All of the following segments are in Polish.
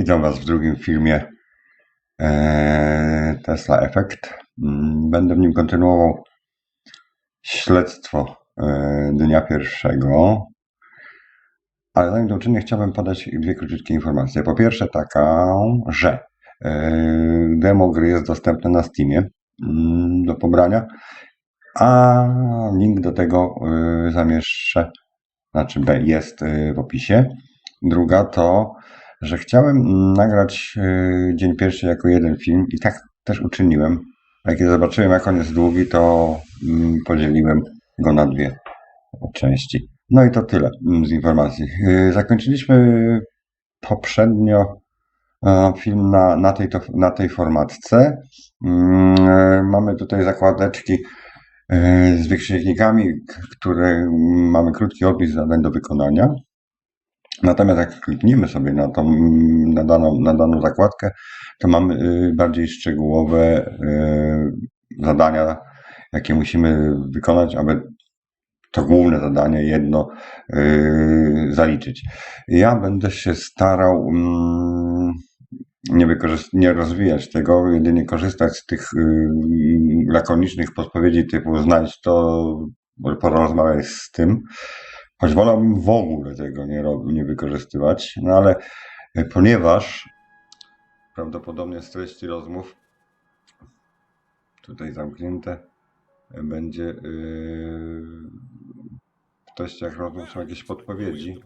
Witam Was w drugim filmie e, Tesla Effect. Mm, Będę w nim kontynuował śledztwo e, dnia pierwszego. Ale zanim to uczynię, chciałbym podać dwie króciutkie informacje. Po pierwsze taką, że e, demo gry jest dostępne na Steamie mm, do pobrania, a link do tego zamieszczę, znaczy B jest w opisie. Druga to, że chciałem nagrać e, dzień pierwszy jako jeden film i tak też uczyniłem. A kiedy zobaczyłem, jak on jest długi, to mm, podzieliłem go na dwie części. No i to tyle mm, z informacji. E, Zakończyliśmy poprzednio film na, na, tej, na tej formatce. Mm, e, Mamy tutaj zakładeczki e, z wykrzyknikami, które mamy krótki opis zadań do wykonania. Natomiast jak klikniemy sobie na, tą, na, daną, na daną zakładkę, to mamy y, bardziej szczegółowe y, zadania, jakie musimy wykonać, aby to główne zadanie jedno y, zaliczyć. Ja będę się starał mm, nie, nie rozwijać tego, jedynie korzystać z tych lakonicznych podpowiedzi typu znajdź to, porozmawiaj z tym. Choć wolałbym w ogóle tego nie, nie wykorzystywać, no ale e, ponieważ prawdopodobnie z treści rozmów tutaj zamknięte e, będzie yy, w treściach rozmów są jakieś podpowiedzi.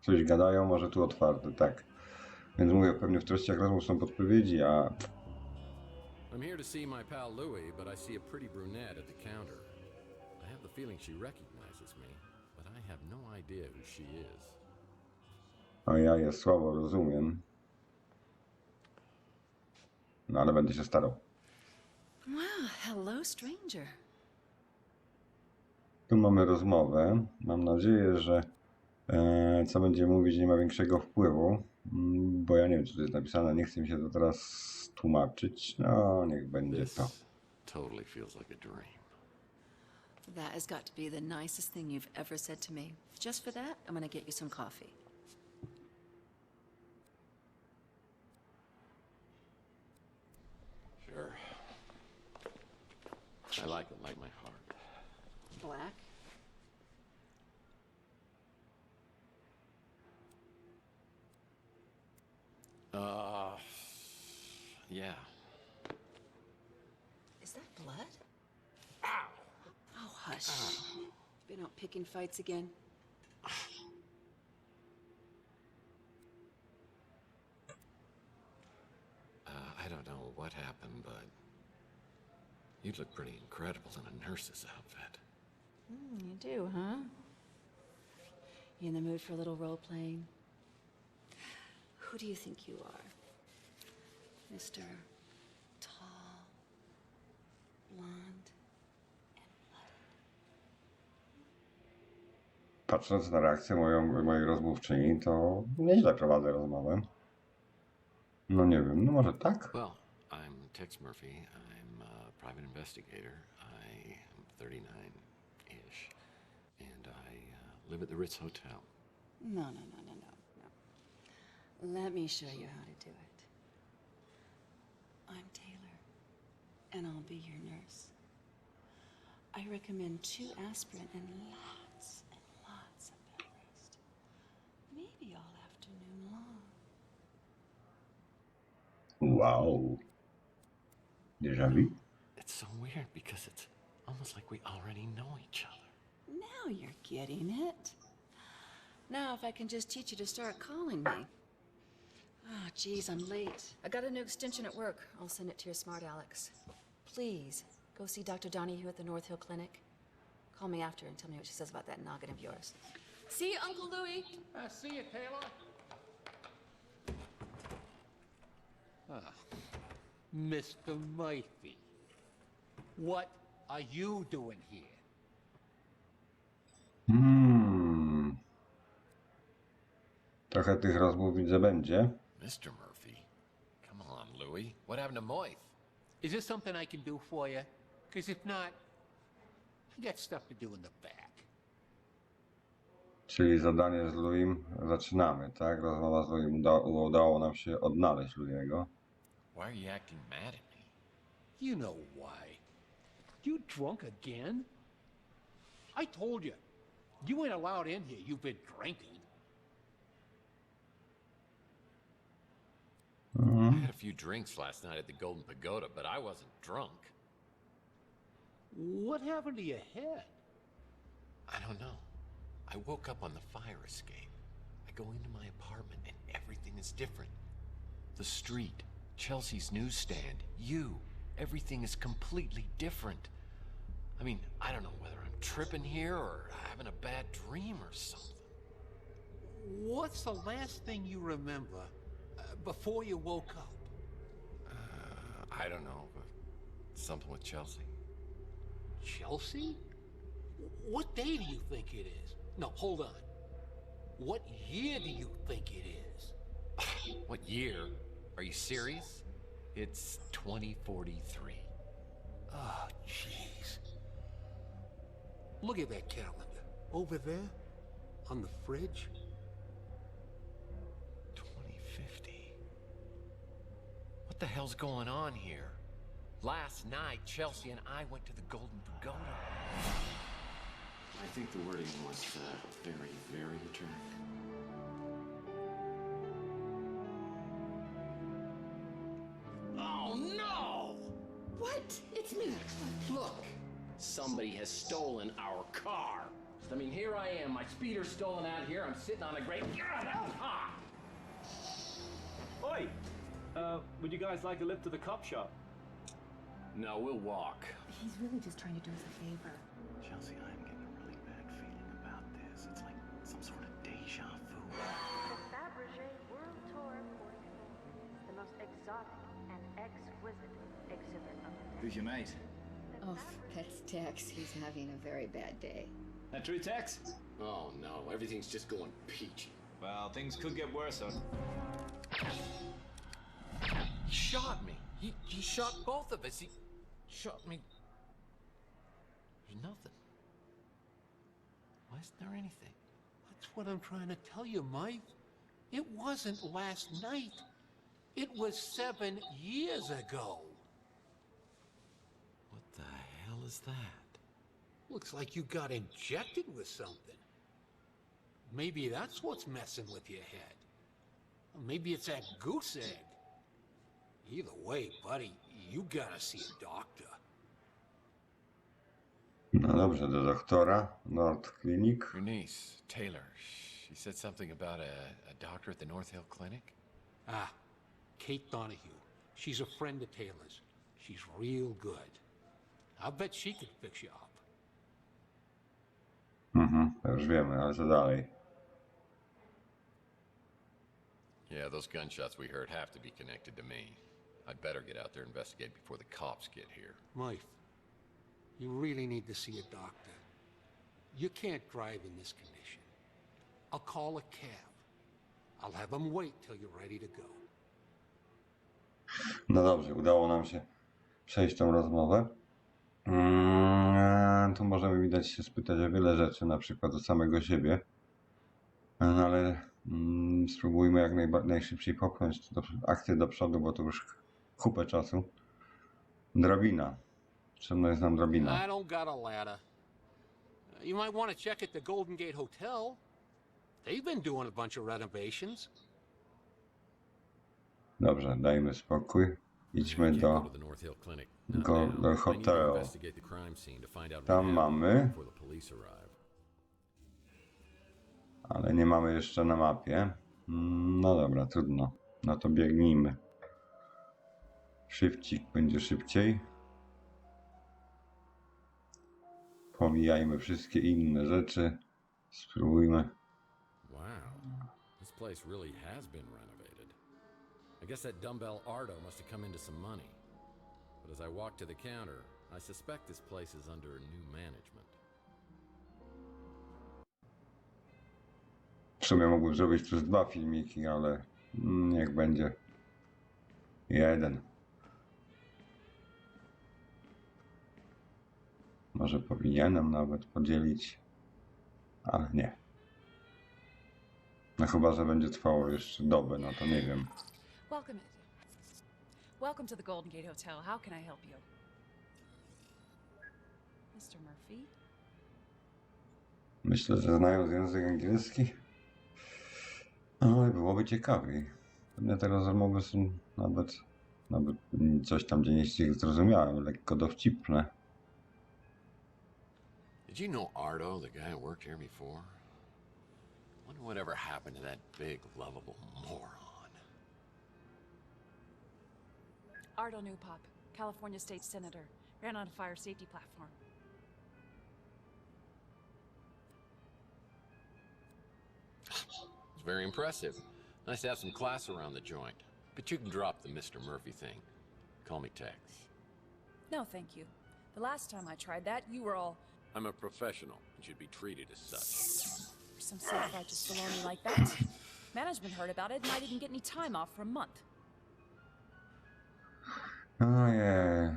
Coś gadają, może tu otwarte, tak. Więc mówię, pewnie w treściach rozmów są podpowiedzi, a I'm here to see my pal Louie, but I see a pretty brunette at the counter. I have the feeling she recognizes me, but I have no idea who she is. a ja je słabo rozumiem. No ale będę się starał. Wow, hello, stranger. Tu mamy rozmowę. Mam nadzieję, że e, co będzie mówić nie ma większego wpływu, bo ja nie wiem, co tu jest napisane. Nie chcę mi się to teraz tłumaczyć. No, niech będzie to. Totally feels like a dream. That has got to be the nicest thing you've ever said to me. Just for that, I'm gonna get you some coffee. Sure. I like it like my heart. Black? Uh, yeah. Is that blood? Ow! Oh, hush. Been out picking fights again? Uh, I don't know what happened, but you'd look pretty incredible in a nurse's outfit. You do, huh? You in the mood for a little role playing? Who do you think you are? Mr. Tall, blonde, Patrząc na reakcję moją, mojej rozmówczyni, to nieźle prowadzę rozmowę. No nie wiem, no może tak? Well, I'm Tex Murphy. I'm a private investigator. I am 39 ish. And I uh, live at the Ritz Hotel. No, no, no. Let me show you how to do it. I'm Taylor, and I'll be your nurse. I recommend two aspirin and lots and lots of bed rest. Maybe all afternoon long. Wow. Déjà vu? It's so weird because it's almost like we already know each other. Now you're getting it. Now, if I can just teach you to start calling me. Oh, geez, I'm late. I got a new extension at work. I'll send it to your smart Alex. Please, go see Dr. Donahue at the North Hill Clinic. Call me after and tell me what she says about that noggin of yours. See you, Uncle Louie. I see you, Taylor. Ah, Mr. Murphy, what are you doing here? Hmm. Trochę tych rozmów widzę będzie. Mr. Murphy. Come on, Louie. What happened to Moith? Is there something I can do for you? Because if not, I got stuff to do in the back. Czyli zadanie z Louim zaczynamy, tak? Rozmowa z Louim uda, udało nam się odnaleźć Louiego. Why are you acting mad at me? You know why. You drunk again? I told you. You ain't allowed in here. You've been drinking. Mm-hmm. I had a few drinks last night at the Golden Pagoda, but I wasn't drunk. What happened to your head? I don't know. I woke up on the fire escape. I go into my apartment and everything is different. The street, Chelsea's newsstand, you, everything is completely different. I mean, I don't know whether I'm tripping here or having a bad dream or something. What's the last thing you remember before you woke up? Uh, I don't know, but something with Chelsea. Chelsea? What day do you think it is? No, hold on. What year do you think it is? What year? Are you serious? It's 2043. Oh, jeez. Look at that calendar. Over there? On the fridge? 2050. What the hell's going on here? Last night, Chelsea and I went to the Golden Pagoda. I think the wording was uh, very, very attorney. Oh, no! What? It's me. Look, somebody has stolen our car. I mean, here I am, my speeder's stolen out here. I'm sitting on a great. God, that was hot. Oi! Uh, would you guys like a lift to the cop shop? No, we'll walk. He's really just trying to do us a favor. Chelsea, I'm getting a really bad feeling about this. It's like some sort of deja vu. The Fabergé World Tour 44, the most exotic and exquisite exhibit of the day. Who's your mate? Oh, that's Tex. He's having a very bad day. That true, Tex? Oh no, everything's just going peachy. Well, things could get worse, huh? He shot me. He, he shot both of us. He shot me. There's nothing. Why isn't there anything? That's what I'm trying to tell you, Mike. It wasn't last night. It was seven years ago. What the hell is that? Looks like you got injected with something. Maybe that's what's messing with your head. Or maybe it's that goose egg. Either way, buddy, you gotta see a doctor. No dobrze, do doktora. Nord Clinic. Your niece, Taylor. She said something about a, a doctor at the North Hill Clinic. Ah, Kate Donahue. She's a friend of Taylor's. She's real good. I'll bet she could fix you up. Mhm, to już wiemy, ale co dalej? Yeah, those gunshots we heard have to be connected to me. I'd better get out there and investigate before the cops get here. Mike, you really need to see a doctor. You can't drive in this condition. I'll call a cab. I'll have them wait till you're ready to go. No dobrze, udało nam się przejść tą rozmowę. Mm, tu możemy widać się spytać o wiele rzeczy, na przykład o samego siebie. No ale mm, spróbujmy jak najszybciej popchnąć do, akcję do przodu, bo to już kupę czasu. Drabina. Potrzebna jest nam drabina. I don't got a ladder. You might want to check at the Golden Gate Hotel. They've been doing a bunch of renovations. Dobrze, dajmy spokój. Idźmy do... go do hotelu. Tam mamy. Ale nie mamy jeszcze na mapie. Mm, No dobra, trudno. No to biegnijmy. Szybcik będzie szybciej. Pomijajmy wszystkie inne rzeczy. Spróbujmy. Wow, this place really has been renovated. I guess that dumbbell Ardo must have come into some money. But as I walk to the counter, I suspect this place is under new management. W sumie mógłbym zrobić przez dwa filmiki, ale mm, niech będzie jeden. Może powinienem nawet podzielić, ale nie. No chyba, że będzie trwało jeszcze dobę, no to nie wiem. Welcome. Welcome to the Golden Gate Hotel. How can I help you? Mr. Murphy? Myślę, że znając język angielski, oj, byłoby ciekawiej. Pewnie te rozmowy są nawet, nawet coś tam, gdzie nie zrozumiałem, lekko dowcipne. Did you know Ardo, the guy who worked here before? Wonder whatever happened to that big, lovable moron. Ardo Newpop, California State Senator. Ran on a fire safety platform. It's very impressive. Nice to have some class around the joint. But you can drop the Mr. Murphy thing. Call me Tex. No, thank you. The last time I tried that, you were all I'm a professional and should be treated as such. for some self-righteous baloney like that. Management heard about it, and I didn't get any time off for a month. Oh, yeah.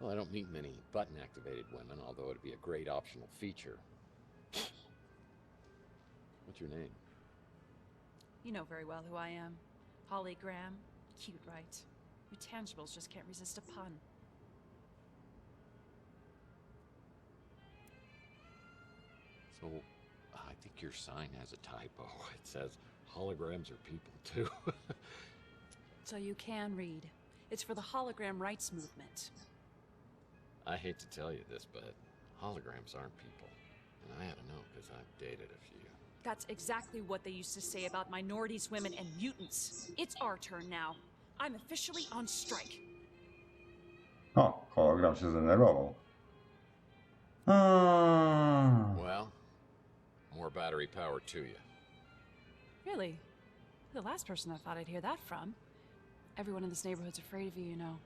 Well, I don't meet many button activated women, although it'd be a great optional feature. What's your name? You know very well who I am. Holly Graham. Cute, right? You tangibles just can't resist a pun. So, uh, I think your sign has a typo. It says holograms are people too. So you can read. It's for the hologram rights movement. I hate to tell you this, but holograms aren't people. And I had to know because I've dated a few. That's exactly what they used to say about minorities, women, and mutants. It's our turn now. I'm officially on strike. Ah, o, hologram się zdenerwował. A, Well, more ah. Battery power to you. Really? You're the last person I thought I'd hear that from. Everyone in this neighborhood's afraid of you, you know.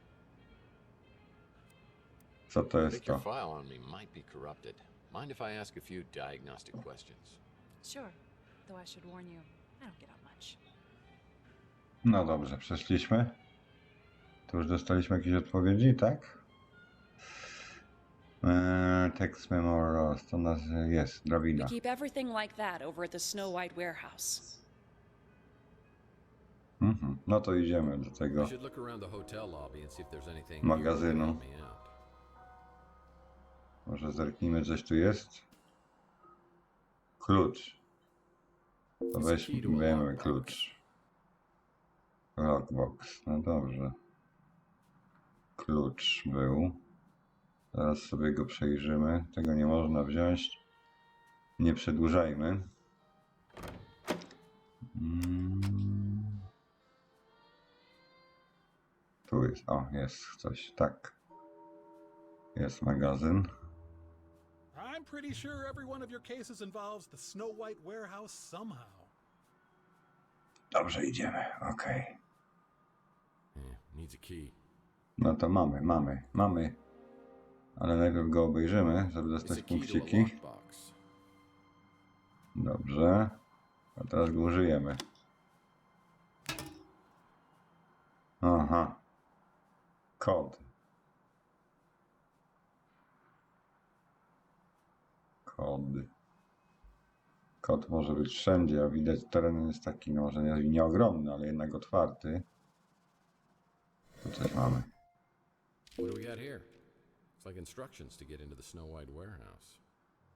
Co to I jest think your to? file on me might be corrupted. Mind if I ask a few diagnostic questions? Sure. Though I should warn you, I don't get out much. No dobrze, przeszliśmy. To już dostaliśmy jakieś odpowiedzi, tak? Eee, text memoros, to nas jest, We drabina. keep everything like that over at the Snow White warehouse. Mhm. No to idziemy do We tego. should look around the hotel lobby and see if there's anything Magazynu. Może zerknijmy, coś tu jest. Klucz. To weź, weźmy klucz. Lockbox, no dobrze. Klucz był. Zaraz sobie go przejrzymy. Tego nie można wziąć. Nie przedłużajmy. Mm. Tu jest, o, jest coś, tak. Jest magazyn. I'm pretty sure every one of your cases involves the Snow White warehouse somehow. Dobrze, idziemy, okej. Yeah, needs a key. No to mamy, mamy, mamy. Ale najpierw go obejrzymy, żeby dostać punkciki. Dobrze. A teraz go użyjemy. Aha. Kod. Kod. Kod może być wszędzie, a widać teren jest taki, no może nie, nie ogromny, ale jednak otwarty. Tu coś mamy. What do we got here? It's like instructions to get into the Snow White warehouse.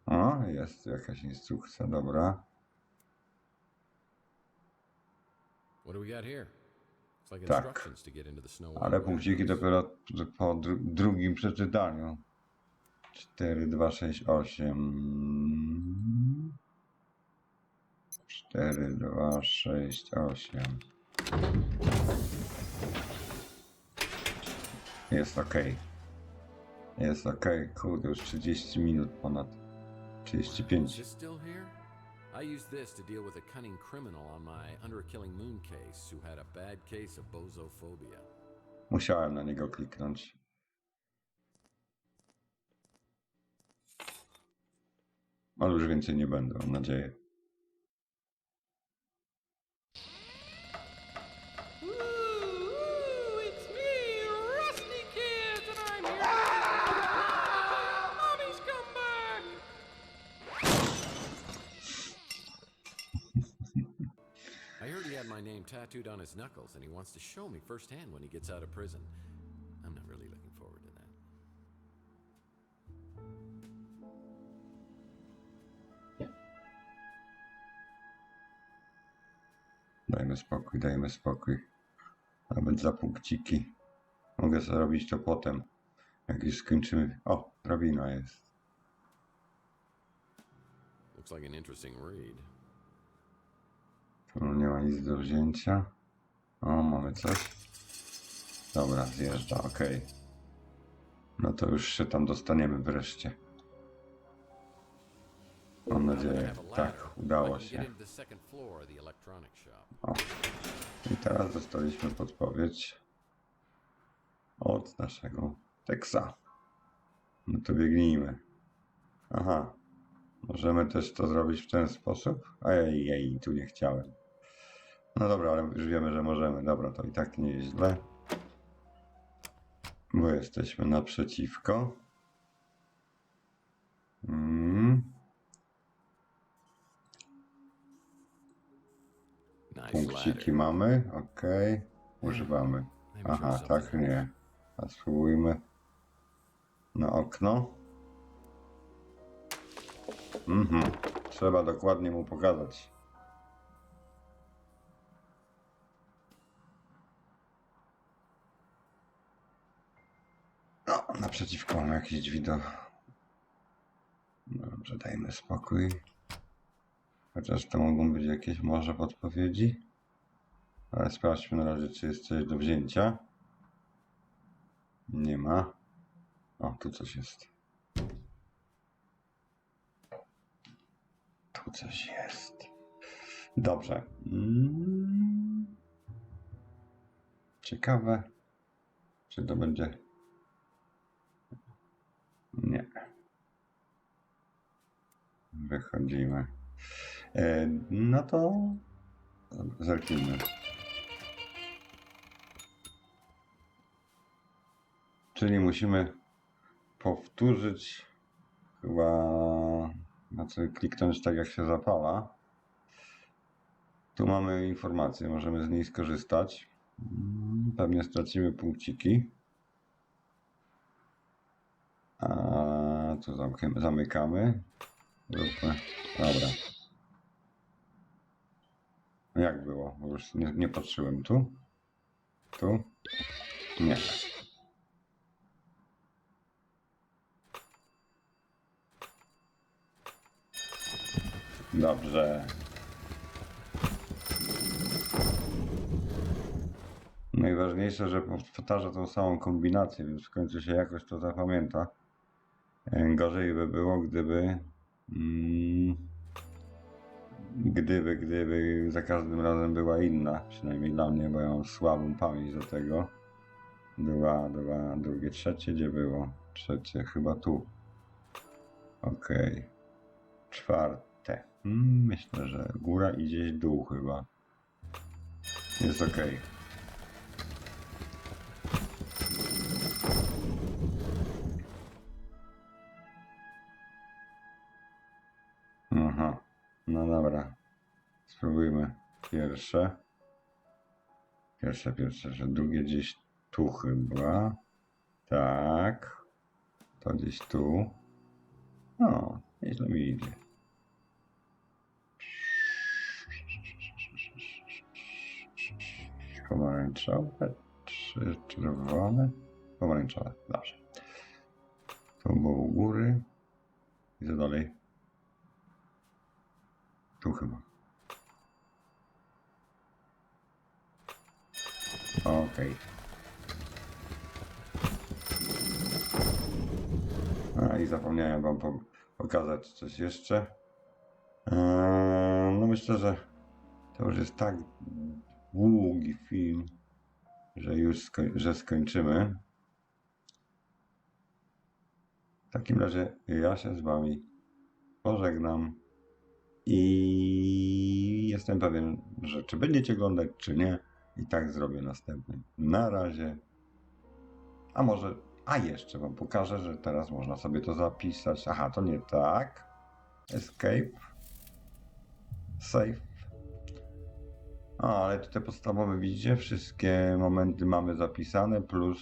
O, jest jakaś instrukcja, dobra. What do we got here? It's like Tak. instructions to get into the Snow White Ale punkciki warehouse. dopiero po dru drugim przeczytaniu. 4, 2, 6, 8. 4, 2, 6, 8. Jest ok. Jest ok. Kurde, już 30 minut ponad. Is 35. this still here? I used this to deal with a cunning criminal on my Under a Killing Moon case who had a bad case of bozophobia. Musiałem na niego kliknąć. Ale już więcej nie będę, mam nadzieję. Tattooed on his knuckles, and he wants to show me firsthand when he gets out of prison. I'm not really looking forward to that. Dajmy spokój, dajmy spokój. Nawet za punkciki. Mogę zrobić to potem, jak już skończymy. O, drabina jest. Looks like an interesting read. Tu nie ma nic do wzięcia. O, mamy coś. Dobra, zjeżdża, okej. No to już się tam dostaniemy wreszcie. Mam nadzieję. Tak, udało się. O. I teraz dostaliśmy podpowiedź od naszego Teksa. No to biegnijmy. Aha. Możemy też to zrobić w ten sposób? Ej, ej, tu nie chciałem. No dobra, ale już wiemy, że możemy. Dobra, to i tak nie jest źle. Bo jesteśmy naprzeciwko. Mm. Punkciki mamy, ok. Używamy. Aha, tak nie. A spróbujmy na okno. Mhm. Trzeba dokładnie mu pokazać. Naprzeciwko mamy jakieś drzwi do... Dobrze, dajmy spokój. Chociaż to mogą być jakieś może podpowiedzi. Ale sprawdźmy na razie, czy jest coś do wzięcia. Nie ma. O, tu coś jest. Tu coś jest. Dobrze. Mm. Ciekawe, czy to będzie. Nie. Wychodzimy. E, no to zerknijmy. Czyli musimy powtórzyć chyba, znaczy kliknąć tak jak się zapala. Tu mamy informację, możemy z niej skorzystać. Mm, Pewnie stracimy punkciki. A zamkniemy, zamykamy. Zróbmy. Dobra. Jak było? Już nie, nie patrzyłem tu. Tu? Nie. Dobrze. Najważniejsze, że powtarza tą samą kombinację, więc w końcu się jakoś to zapamięta. E, Gorzej by było, gdyby. Mm, gdyby, gdyby za każdym razem była inna. Przynajmniej dla mnie, bo ja mam słabą pamięć do tego. Dwa, dwa, drugie, trzecie, gdzie było? Trzecie, chyba tu. Okej. Czwarte. Mm, myślę, że góra i gdzieś dół chyba. Jest okej. Aha. No dobra. Spróbujmy pierwsze. Pierwsze, pierwsze, że drugie gdzieś tu chyba. Tak. To gdzieś tu. No, nieźle mi idzie. Pomarańczowe czy czerwone? Pomarańczowe, dobrze. To było u góry. I co dalej? Tu chyba. Okej. A i zapomniałem wam po- pokazać coś jeszcze. Eee, no myślę, że to już jest tak długi film, że już że skończymy. W takim razie ja się z wami pożegnam i jestem pewien, że czy będziecie oglądać, czy nie, i tak zrobię następny. Na razie. A może, a jeszcze wam pokażę, że teraz można sobie to zapisać. Aha, to nie tak. Escape. Save. A, ale te podstawowe widzicie, wszystkie momenty mamy zapisane, plus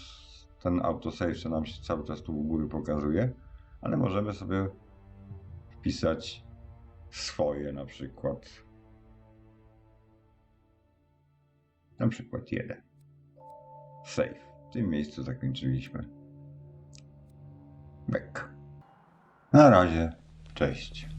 ten autosave, co nam się cały czas tu u góry pokazuje, ale możemy sobie wpisać swoje na przykład. Na przykład jeden. Save. W tym miejscu zakończyliśmy. Back. Na razie. Cześć.